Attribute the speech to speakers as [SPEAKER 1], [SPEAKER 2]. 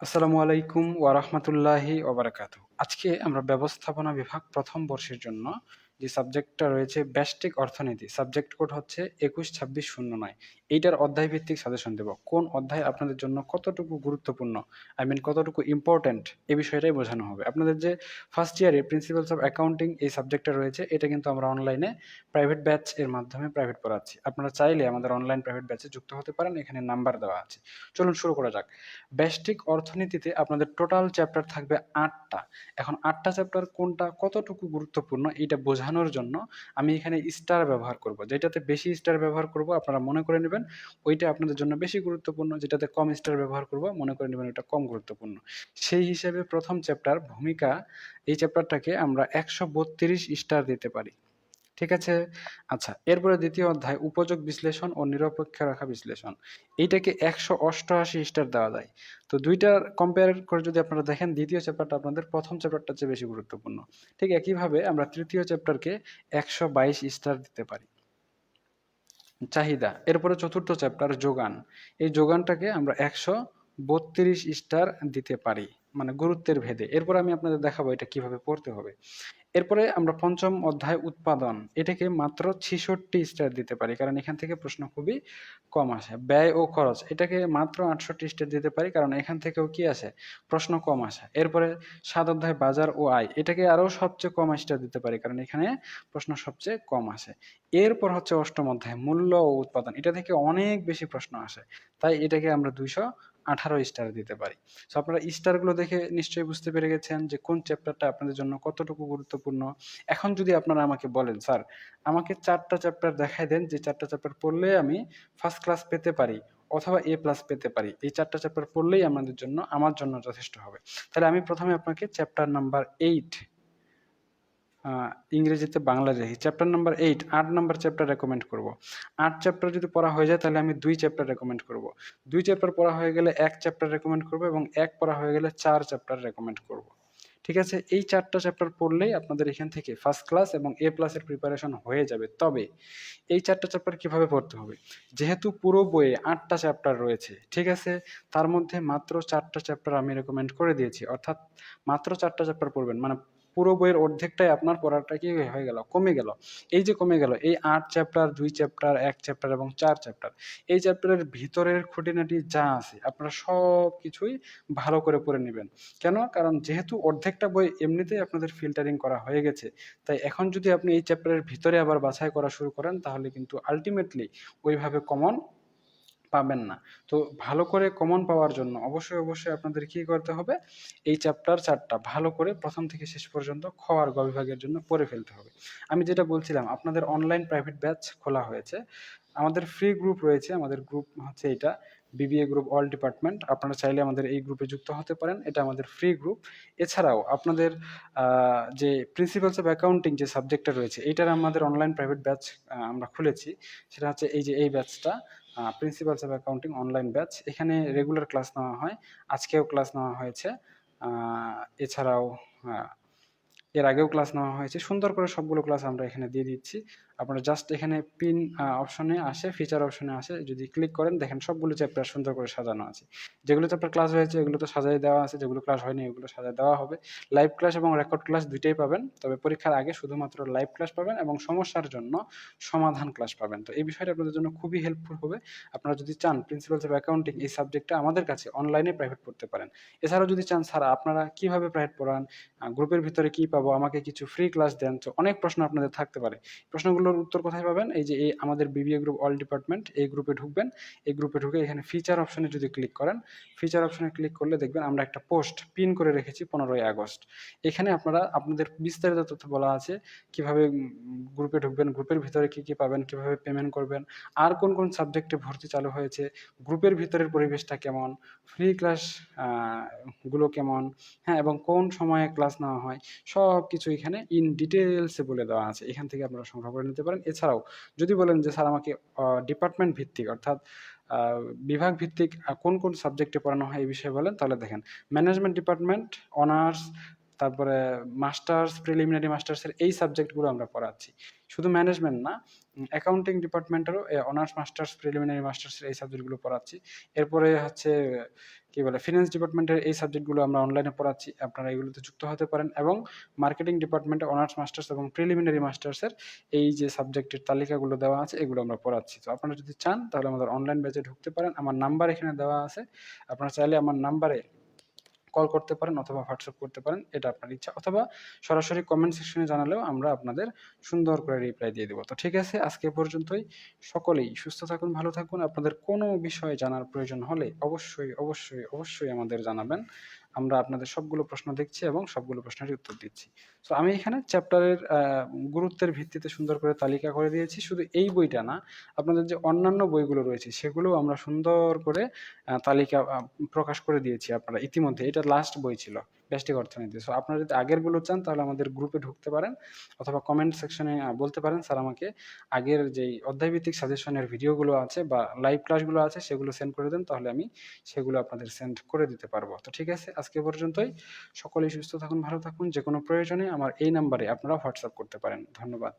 [SPEAKER 1] আসসালামু আলাইকুম ওয়া রাহমাতুল্লাহি ওয়া বারাকাতুহু। আজকে আমরা ব্যবস্থাপনা বিভাগ প্রথম বর্ষের জন্য যে সাবজেক্টটা রয়েছে ব্যষ্টিক অর্থনীতি, সাবজেক্ট কোড হচ্ছে ২১২৬০৯ এইটার অধ্যায় ভিত্তিক সাজেশন দেব। কোন অধ্যায় আপনাদের জন্য কতটুকু গুরুত্বপূর্ণ, আই মিন কতটুকু ইম্পোর্টেন্ট এই বিষয়টাই বোঝানো হবে। আপনাদের যে ফার্স্ট ইয়ারে প্রিন্সিপালস অফ অ্যাকাউন্টিং এই সাবজেক্টটা রয়েছে এটা কিন্তু আমরা অনলাইনে প্রাইভেট ব্যাচ এর মাধ্যমে প্রাইভেট পড়াচ্ছি। আপনারা চাইলে আমাদের অনলাইন প্রাইভেট ব্যাচে যুক্ত হতে পারেন। এখানে নাম্বার দেওয়া আছে। চলুন শুরু করা যাক। ব্যষ্টিক অর্থনীতিতে আপনাদের টোটাল চ্যাপ্টার থাকবে আটটা এখন আটটা চ্যাপ্টার কোনটা কতটুকু গুরুত্বপূর্ণ এইটা বোঝানোর জন্য আমি এখানে স্টার ব্যবহার করব। যেটাতে বেশি স্টার ব্যবহার করব আপনারা মনে করে নেবেন ওইটা আপনাদের জন্য বেশি গুরুত্বপূর্ণ, যেটাতে কম স্টার ব্যবহার করব মনে করে নেবেন ওইটা কম গুরুত্বপূর্ণ। সেই হিসেবে প্রথম চ্যাপ্টার ভূমিকা এই চ্যাপ্টারটাকে আমরা ১৩২ স্টার দিতে পারি। ঠিক আছে? আচ্ছা, এরপরে দ্বিতীয় অধ্যায় উপযোগ বিশ্লেষণ ও নিরপেক্ষ রেখা বিশ্লেষণ। এইটাকে ১৮৮ স্টার দেওয়া যায়। তো ২ টার কম্পেয়ার করে যদি আপনারা দেখেন দ্বিতীয় চ্যাপ্টারটা আপনাদের প্রথম চ্যাপ্টারটা চেয়ে বেশি গুরুত্বপূর্ণ। ঠিক একইভাবে আমরা তৃতীয় চ্যাপ্টারকে ১২২ স্টার দিতে পারি। চাহিদা। এরপরে চতুর্থ চ্যাপ্টার যোগান। এই যোগানটাকে আমরা ১৩২ স্টার দিতে পারি। মানে গুরুত্বের ভেদে। এরপর আমি আপনাদের দেখাবো এটা কীভাবে পড়তে হবে। এরপরে আমরা পঞ্চম অধ্যায় উৎপাদন। এটাকে মাত্র ৬৬ স্টার দিতে পারি। কারণ এখান থেকে প্রশ্ন খুবই কম আসে। ব্যয় ও খরচ, এটাকে মাত্র ৬৮ স্টার দিতে পারি। কারণ এখান থেকেও কি আসে? প্রশ্ন কম আসে। এরপরে সাত অধ্যায় বাজার ও আয়। এটাকে আরও সবচেয়ে কম স্টার দিতে পারি। কারণ এখানে প্রশ্ন সবচেয়ে কম আসে। এরপর হচ্ছে অষ্টম অধ্যায়, মূল্য ও উৎপাদন। এটা থেকে অনেক বেশি প্রশ্ন আসে। তাই এটাকে আমরা ২১৮ স্টার দিতে পারি। সো আপনারা স্টারগুলো দেখে নিশ্চয়ই বুঝতে পেরে গেছেন যে কোন চ্যাপ্টারটা আপনাদের জন্য কতটুকু গুরুত্বপূর্ণ। এখন যদি আপনারা আমাকে বলেন, "স্যার আমাকে ৪ টা চ্যাপ্টার দেখায় দেন যে ৪ টা চ্যাপ্টার পড়লে আমি ফার্স্ট ক্লাস পেতে পারি অথবা এ প্লাস পেতে পারি। এই ৪ টা চ্যাপ্টার পড়লেই আমাদের জন্য আমার জন্য যথেষ্ট হবে।" তাহলে আমি প্রথমে আপনাকে চ্যাপ্টার নাম্বার ৮ আ ইংরেজিতে Bangla. Chapter number ৮ ৮ number chapter recommend করব। ৮ চ্যাপ্টার যদি পড়া হয়ে যায় তাহলে আমি দুই চ্যাপ্টার রেকমেন্ড করব। দুই চ্যাপ্টার পড়া হয়ে গেলে এক চ্যাপ্টার রেকমেন্ড করব এবং এক পড়া হয়ে গেলে চার চ্যাপ্টার রেকমেন্ড করব। ঠিক আছে? এই ৪ টা চ্যাপ্টার পড়লেই আপনাদের এখান থেকে ফার্স্ট ক্লাস এবং এ প্লাসের প্রিপারেশন হয়ে যাবে। তবে এই ৪ টা চ্যাপ্টার কীভাবে পড়তে হবে? যেহেতু পুরো বইয়ে আটটা চ্যাপ্টার রয়েছে, ঠিক আছে? তার মধ্যে মাত্র ৪ টা চ্যাপ্টার আমি রেকমেন্ড করে দিয়েছি। অর্থাৎ মাত্র ৪ টা চ্যাপ্টার পড়বেন। মানে পুরো বইয়ের অর্ধেকটাই আপনার পড়াটা কি হয়ে গেল? কমে গেল। এই যে কমে গেল এই আট চ্যাপ্টার, দুই চ্যাপ্টার, এক চ্যাপ্টার এবং চার চ্যাপ্টার। এই চ্যাপ্টারের ভিতরের খুঁটিনাটি যা আছে আপনারা সব কিছুই ভালো করে পড়ে নেবেন কেন? কারণ যেহেতু অর্ধেকটা বই এমনিতেই আপনাদের ফিল্টারিং করা হয়ে গেছে। তাই এখন যদি আপনি এই চ্যাপ্টারের ভিতরে আবার বাছাই করা শুরু করেন তাহলে কিন্তু আলটিমেটলি ওইভাবে কমন পাবেন না। তো ভালো করে কমন পাওয়ার জন্য অবশ্যই, অবশ্যই আপনাদের কি করতে হবে? এই চ্যাপ্টার ৪ টা ভালো করে প্রথম থেকে শেষ পর্যন্ত খ আর গ বিভাগের জন্য পড়ে ফেলতে হবে। আমি যেটা বলছিলাম আপনাদের অনলাইন প্রাইভেট ব্যাচ খোলা হয়েছে। আমাদের ফ্রি গ্রুপ রয়েছে। আমাদের গ্রুপ হচ্ছে এইটা বিবিএ গ্রুপ অল ডিপার্টমেন্ট। আপনারা চাইলে আমাদের এই গ্রুপে যুক্ত হতে পারেন। এটা আমাদের ফ্রি গ্রুপ। এছাড়াও আপনাদের যে প্রিন্সিপালস অফ অ্যাকাউন্টিং যে সাবজেক্টটা রয়েছে এইটার আমাদের অনলাইন প্রাইভেট ব্যাচ আমরা খুলেছি। সেটা হচ্ছে এই যে এই ব্যাচটা principles of accounting online batch. এখানে রেগুলার ক্লাস নেওয়া হয়। আজকেও ক্লাস নেওয়া হয়েছে। এছাড়াও এর আগেও ক্লাস নেওয়া হয়েছে। সুন্দর করে সবগুলো ক্লাস আমরা এখানে দিয়ে দিচ্ছি। আপনারা জাস্ট এখানে পিন অপশনে আসে, ফিচার অপশনে আসে যদি ক্লিক করেন দেখেন সবগুলো চ্যাপ্টার সুন্দর করে সাজানো আছে। যেগুলো চ্যাপ্টার ক্লাস হয়েছে এগুলো তো সাজাই দেওয়া আছে। যেগুলো ক্লাস হয়নি এগুলো সাজায় দেওয়া হবে। লাইভ ক্লাস এবং রেকর্ড ক্লাস ২ টাই পাবেন। তবে পরীক্ষার আগে শুধুমাত্র লাইভ ক্লাস পাবেন এবং সমস্যার জন্য সমাধান ক্লাস পাবেন। তো এই বিষয়টা আপনাদের জন্য খুবই হেল্পফুল হবে। আপনারা যদি চান প্রিন্সিপালস অফ অ্যাকাউন্টিং এই সাবজেক্টটা আমাদের কাছে অনলাইনে প্রাইভেট পড়তে পারেন। এছাড়াও যদি চান স্যার আপনারা কীভাবে প্রাইভেট পড়ান? গ্রুপের ভিতরে কী পাবো? আমাকে কিছু ফ্রি ক্লাস দেন। তো অনেক প্রশ্ন আপনাদের থাকতে পারে। প্রশ্নগুলোর উত্তর কোথায় পাবেন? এই যে এই আমাদের বিবিএ গ্রুপ অল ডিপার্টমেন্ট এই গ্রুপে ঢুকবেন। এই গ্রুপে ঢুকে এখানে ফিচার অপশনে যদি ক্লিক করেন, ফিচার অপশনে ক্লিক করলে দেখবেন আমরা একটা পোস্ট পিন করে রেখেছি ১৫ই আগস্ট। এখানে আপনারা আপনাদের বিস্তারিত তথ্য বলা আছে। কীভাবে গ্রুপে ঢুকবেন, গ্রুপের ভিতরে কি, কি পাবেন, কীভাবে পেমেন্ট করবেন, আর কোন, কোন সাবজেক্টে ভর্তি চালু হয়েছে, গ্রুপের ভিতরের পরিবেশটা কেমন, ফ্রি ক্লাসগুলো কেমন, হ্যাঁ? এবং কোন সময়ে ক্লাস নেওয়া হয় সবকিছু এখানে ইন ডিটেলসে বলে দেওয়া আছে। এখান থেকে আপনারা সংগ্রহ করে নিতে পারেন। এছাড়াও যদি বলেন যে স্যার আমাকে ডিপার্টমেন্ট ভিত্তিক অর্থাৎ বিভাগ ভিত্তিক কোন, কোন সাবজেক্টে পড়ানো হয় এই বিষয়ে বলেন তাহলে দেখেন ম্যানেজমেন্ট ডিপার্টমেন্ট, অনার্স, তারপরে মাস্টার্স, প্রিলিমিনারি মাস্টার্সের এই সাবজেক্টগুলো আমরা পড়াচ্ছি। শুধু ম্যানেজমেন্ট না, অ্যাকাউন্টিং ডিপার্টমেন্টেরও অনার্স মাস্টার্স, প্রিলিমিনারি মাস্টার্সের এই সাবজেক্টগুলো পড়াচ্ছি। এরপরে হচ্ছে কি বলে ফিনান্স ডিপার্টমেন্টের এই সাবজেক্টগুলো আমরা অনলাইনে পড়াচ্ছি আপনারা এগুলোতে যুক্ত হতে পারেন এবং মার্কেটিং ডিপার্টমেন্টে অনার্স মাস্টার্স এবং প্রিলিমিনারি মাস্টার্সের এই যে সাবজেক্টের তালিকাগুলো দেওয়া আছে এগুলো আমরা পড়াচ্ছি তো আপনারা যদি চান তাহলে আমাদের অনলাইন ব্যাচে ঢুকতে পারেন আমার নাম্বার এখানে দেওয়া আছে আপনারা চাইলে আমার নাম্বারে কল করতে পারেন অথবা হোয়াটসঅ্যাপ করতে পারেন, এটা আপনার ইচ্ছা। অথবা সরাসরি কমেন্ট সেকশনে জানালেও আমরা আপনাদের সুন্দর করে রিপ্লাই দিয়ে দেবো। তো ঠিক আছে, আজকে পর্যন্তই। সকলেই সুস্থ থাকুন, ভালো থাকুন। আপনাদের কোনো বিষয়ে জানার প্রয়োজন হলে অবশ্যই অবশ্যই অবশ্যই আমাদের জানাবেন। আমরা আপনাদের সবগুলো প্রশ্ন দেখছি এবং সবগুলো প্রশ্নের উত্তর দিচ্ছি। সো আমি এখানে চ্যাপ্টারের গুরুত্বের ভিত্তিতে সুন্দর করে তালিকা করে দিয়েছি। শুধু এই বইটা না, আপনাদের যে অন্যান্য বইগুলো রয়েছে সেগুলো আমরা সুন্দর করে তালিকা প্রকাশ করে দিয়েছি আপনারা ইতিমধ্যে। এটা লাস্ট বই ছিল। ব্যষ্টিক অর্থনীতি। সো আপনারা যদি আগেরগুলো চান, তাহলে আমাদের গ্রুপে ঢুকতে পারেন অথবা কমেন্ট সেকশনে বলতে পারেন, স্যার আমাকে আগের যেই অধ্যায়ভিত্তিক সাজেশনের ভিডিওগুলো আছে বা লাইভ ক্লাসগুলো আছে, সেগুলো সেন্ড করে দেন, তাহলে আমি সেগুলো আপনাদের সেন্ড করে দিতে পারব। তো ঠিক আছে, আজকে পর্যন্তই। সকলেই সুস্থ থাকুন, ভালো থাকুন যে কোনো প্রয়োজনে আমার এই নাম্বারে আপনারা হোয়াটসঅ্যাপ করতে পারেন। ধন্যবাদ।